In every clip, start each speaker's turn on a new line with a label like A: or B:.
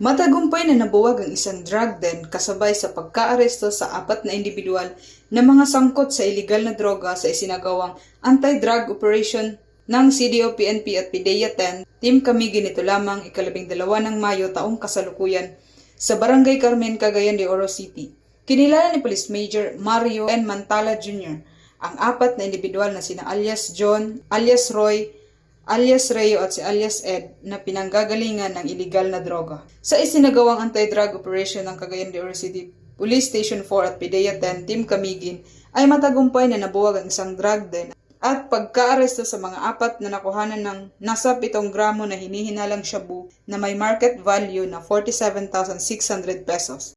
A: Matagumpay na nabuwag ang isang drug den kasabay sa pagkaaresto sa apat na individual na mga sangkot sa iligal na droga sa isinagawang anti-drug operation ng CDO, PNP at PDEA 10, Team Kamigi nito lamang ikalabing dalawa ng Mayo taong kasalukuyan sa Barangay Carmen, Cagayan de Oro City. Kinilala ni Police Major Mario N. Mantala Jr. ang apat na individual na sina alias John, alias Roy, alias Reo at si alias Ed na pinanggagalingan ng iligal na droga. Sa isinagawang anti-drug operation ng Cagayan de Oro City Police Station 4 at PDEA 10 Team Camigin ay matagumpay na nabuwag ang isang drug den at pagkaaresto sa mga apat na nakuhanan ng nasa 7 gramo na hinihinalang shabu na may market value na 47,600 pesos.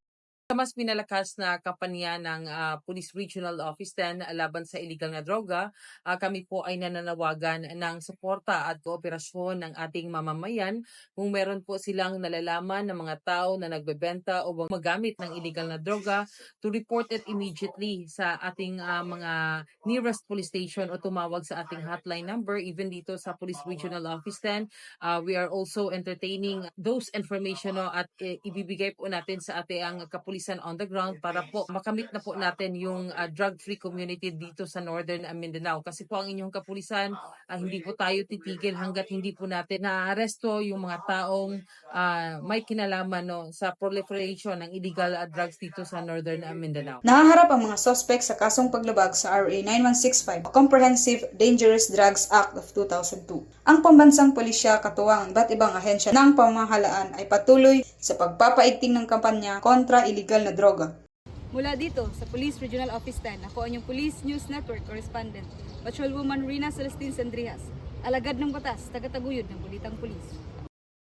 B: Sa mas pinalakas na kampanya ng ah, Police Regional Office 10 laban sa illegal na droga, ah, kami po ay nananawagan ng suporta at kooperasyon ng ating mamamayan. Kung meron po silang nalalaman ng mga tao na nagbebenta o magamit ng illegal na droga to report it immediately sa ating ah, mga nearest police station o tumawag sa ating hotline number. Even dito sa Police Regional Office 10 Uh, we are also entertaining those information no, at eh, ibibigay po natin sa ating ang kapulisan on the ground para po makamit na po natin yung uh, drug-free community dito sa Northern uh, Mindanao. Kasi po ang inyong kapulisan, uh, hindi po tayo titigil hanggat hindi po natin naaresto yung mga taong uh, may kinalaman no, sa proliferation ng illegal uh, drugs dito sa Northern Mindanao.
A: Nahaharap ang mga suspect sa kasong paglabag sa RA 9165 o Comprehensive Dangerous Drugs Act of 2002. Ang pambansang pulisya katuwang ang iba't ibang ahensya ng pamahalaan ay patuloy sa pagpapaigting ng kampanya kontra iligal na droga.
C: Mula dito sa Police Regional Office 10, ako ang inyong Police News Network Correspondent, Patrolwoman Rina Celestine Sandrihas, alagad ng batas, tagataguyod ng Bulitang Police.